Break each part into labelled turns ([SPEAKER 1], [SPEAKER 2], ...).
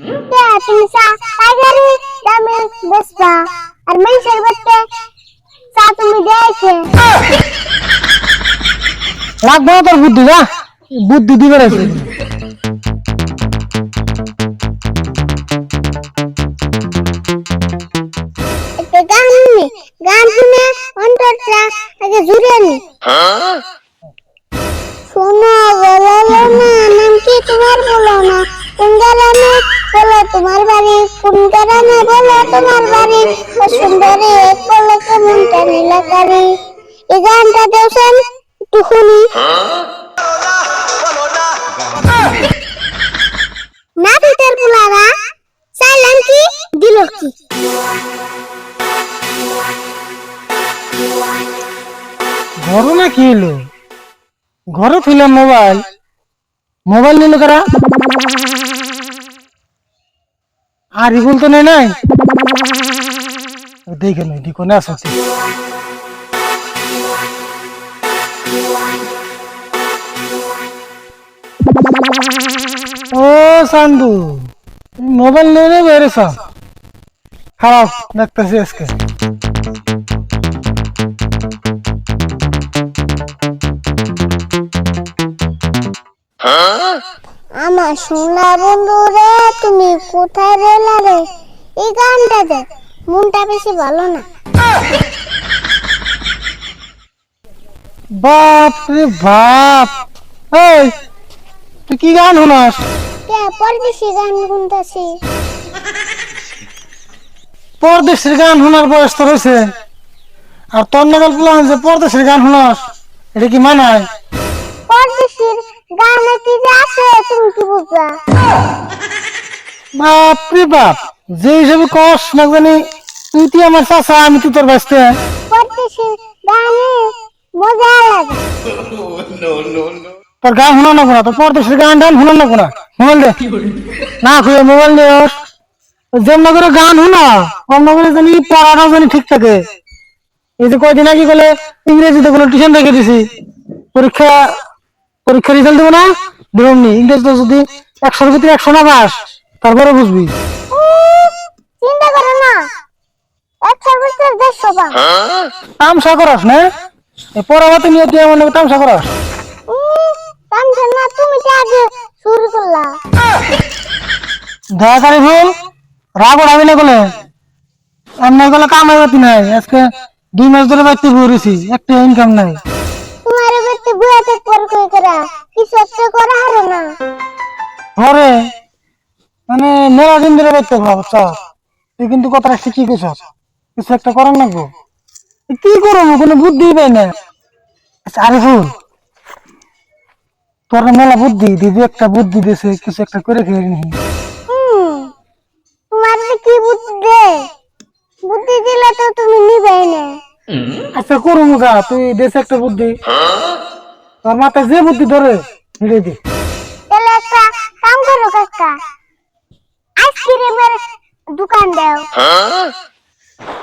[SPEAKER 1] কে তুমি চা টাইগারি দামে বেসবা আর মেয়ের বাচ্চা চা তুমি দিয়েছে
[SPEAKER 2] লাগবে না তোর বুদ্ধি যা বুদ্ধি দিবে রে
[SPEAKER 1] একটা গান শুনি গান শুনে অন্তরটা আগে জুড়ে নি শোনো বলো না নাম কি তোমার বলো না কোন গ্রামে বলো তোমার বাড়ি কোন গ্রামে বলো তোমার বাড়ি? সুন্দরী বলো কেমনটা নীলাকারি এই গানটা দেওছেন একটু শুনি না ভিতর পুলারা চাইলেন কি? দিল কি?
[SPEAKER 2] ঘরে না কি এলো? ঘরে ছিলাম মোবাইল। মোবাইল নিল কারা? আর ইগুল তো নেই নাই? দেখে নই দিকো না আসছে ও সান্দু মোবাইল নিয়ে বেরেছ খারাপ, দেখতেছি আজকে।
[SPEAKER 1] আমার সোনা বন্ধু রে তুমি কোথায় রেলা রে? এই গানটা দে মনটা বেশি ভালো না।
[SPEAKER 2] বাপ রে বাপ। এই তুই কি গান শোনাস?
[SPEAKER 1] কে পরদেশি গান শুনতেছি
[SPEAKER 2] পরদেশের গান শোনার বয়স তো রয়েছে আর তোর নাগাল প্লান যে পরদেশের গান শোনাস এটা কি মানায়?
[SPEAKER 1] গানে কি যে আছে তুমি কি বুঝবা
[SPEAKER 2] বাপ রে বাপ যে হিসেবে কস না জানি তুই তুই আমার চাচা আমি তুই তোর বাঁচতে
[SPEAKER 1] পরদেশির গানে মজা লাগে।
[SPEAKER 2] তোর গান শোনা না কোনা তোর পরদেশের গান টান শোনা না কোনা মোবাইল দে। না খুঁজে মোবাইল দে। যেমন করে গান শোনা অন্য করে জানি পড়াটাও জানি ঠিক থাকে। এই যে কয়দিন আগে গেলে ইংরেজিতে কোনো টিউশন রেখে দিছি। পরীক্ষা পরীক্ষা রেজাল্ট দেবো না? দেবো নি ইংরেজিতে যদি একশোর ভিতরে একশো না পাস তারপরে বুঝবি।
[SPEAKER 1] চিন্তা করো না। একশোর ভিতরে দেড়শো
[SPEAKER 2] তামসা করাস না? নিয়ে তুই তামসা করাস।
[SPEAKER 1] না তুমি কি আগে শুরু করলা।
[SPEAKER 2] দয়া করে ভুল রাগ ওড়াবি না বলে এমনি গেলে কামাই বাতি নাই? আজকে দুই মাস ধরে বাড়তে ঘুরেছি একটা ইনকাম নাই।
[SPEAKER 1] বুয়াতে পর কই করা? কিছু একটা করা হারে না?
[SPEAKER 2] ঘরে মানে মেলা দিন ধরে বাড়তে ভাবছ তুই কিন্তু কথাটা ঠিকই কইছ কিছু একটা করার না গো কি করব? কোনো বুদ্ধি পাই না। আচ্ছা, আরে ভুল তোর মেলা বুদ্ধি দিদি একটা বুদ্ধি দিয়েছে কিছু একটা করে খেয়ে নি
[SPEAKER 1] তোমার কি বুদ্ধি দে? বুদ্ধি দিলে তো তুমি নিবে না।
[SPEAKER 2] আচ্ছা করব গা তুই দেশে একটা বুদ্ধি। তোর মাথায় যে বুদ্ধি ধরে হিড়ে দি।
[SPEAKER 1] তাহলে একটা কাম করো কাকা। আইসক্রিমের দোকান দাও।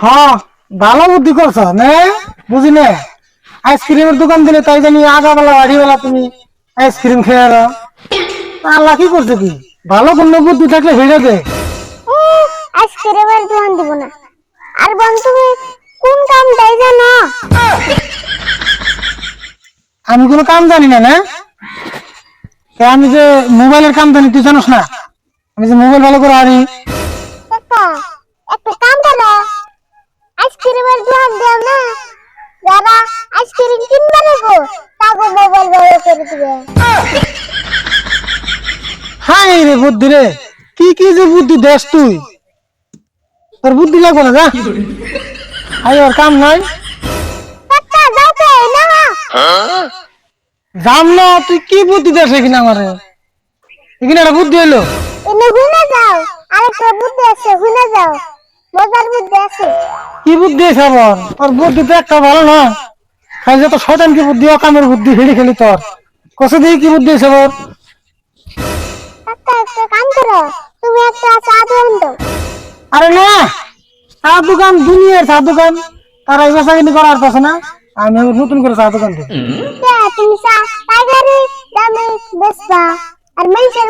[SPEAKER 2] হ্যাঁ ভালো বুদ্ধি করছ নে? বুঝি না? আইসক্রিমের দোকান দিলে তাই জানি আগাবেলা বাড়িবেলা তুমি আইসক্রিম খেয়ে আরও আল্লাহ কি করছে কি? ভালো কোনো বুদ্ধি থাকলে হেরে দে।
[SPEAKER 1] আইসক্রিমের দোকান দিব না। আর বোন তুমি কোন কামটাই জানো?
[SPEAKER 2] আমি কোনো কাম জানি না না? তা আমি যে মোবাইলের কাম জানি তুই জানোস না? আমি যে মোবাইল ভালো করে আনি
[SPEAKER 1] একটা কাম করো আইসক্রিমের দোকান দাও না। যারা আইসক্রিম কিনবে নেব? তাকে মোবাইল ভালো করে দিবে।
[SPEAKER 2] হাই রে বুদ্ধি রে কি কি যে বুদ্ধি দেশ তুই? তোর বুদ্ধি লাগবে না যা। আই ওর কাম নাই।
[SPEAKER 1] যাও তো না
[SPEAKER 2] জাম না তুই কি বুদ্ধি দেশ এখানে আমারে? এখানে একটা বুদ্ধি হইল।
[SPEAKER 1] যাও বুদ্ধি আছে যাও মজার বুদ্ধি আছে।
[SPEAKER 2] কি বুদ্ধি আছে আবার? তোর বুদ্ধি তো একটা ভালো না। যত শয়তান কি বুদ্ধি অকামের বুদ্ধি হেঁড়ে খেলি তোর। কষে দিয়ে কি বুদ্ধি আছে
[SPEAKER 1] একটা কাম করো তুমি একটা চা দোকান দাও
[SPEAKER 2] আরে না চা দোকান দুনিয়ার চা দোকান তারা এই বেচা কিনি করার পাশে না। আমি নতুন করে চা দোকান দিই
[SPEAKER 1] কে তুমি চা টাইগারি দামে বেসবা আর মেয়ের